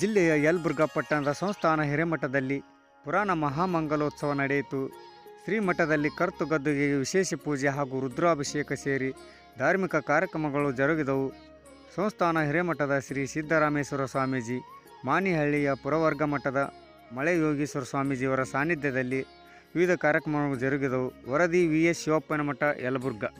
ಜಿಲ್ಲೆಯ ಯಲಬುರ್ಗಾ ಪಟ್ಟಣದ ಸಂಸ್ಥಾನ ಹಿರೇಮಠದಲ್ಲಿ ಪುರಾಣ ಮಹಾಮಂಗಲೋತ್ಸವ ನಡೆಯಿತು. ಶ್ರೀಮಠದಲ್ಲಿ ಕರ್ತುಗದ್ದುಗೆಗೆ ವಿಶೇಷ ಪೂಜೆ ಹಾಗೂ ರುದ್ರಾಭಿಷೇಕ ಸೇರಿ ಧಾರ್ಮಿಕ ಕಾರ್ಯಕ್ರಮಗಳು ಜರುಗಿದವು. ಸಂಸ್ಥಾನ ಹಿರೇಮಠದ ಶ್ರೀ ಸಿದ್ದರಾಮೇಶ್ವರ ಸ್ವಾಮೀಜಿ, ಮಾನಿಹಳ್ಳಿಯ ಪುರವರ್ಗ ಮಠದ ಮಳೆಯೋಗೀಶ್ವರ ಸ್ವಾಮೀಜಿಯವರ ಸಾನ್ನಿಧ್ಯದಲ್ಲಿ ವಿವಿಧ ಕಾರ್ಯಕ್ರಮಗಳು ಜರುಗಿದವು. ವರದಿ ವಿ ಎಸ್ ಶಿವಪ್ಪನ ಮಠ, ಯಲಬುರ್ಗಾ.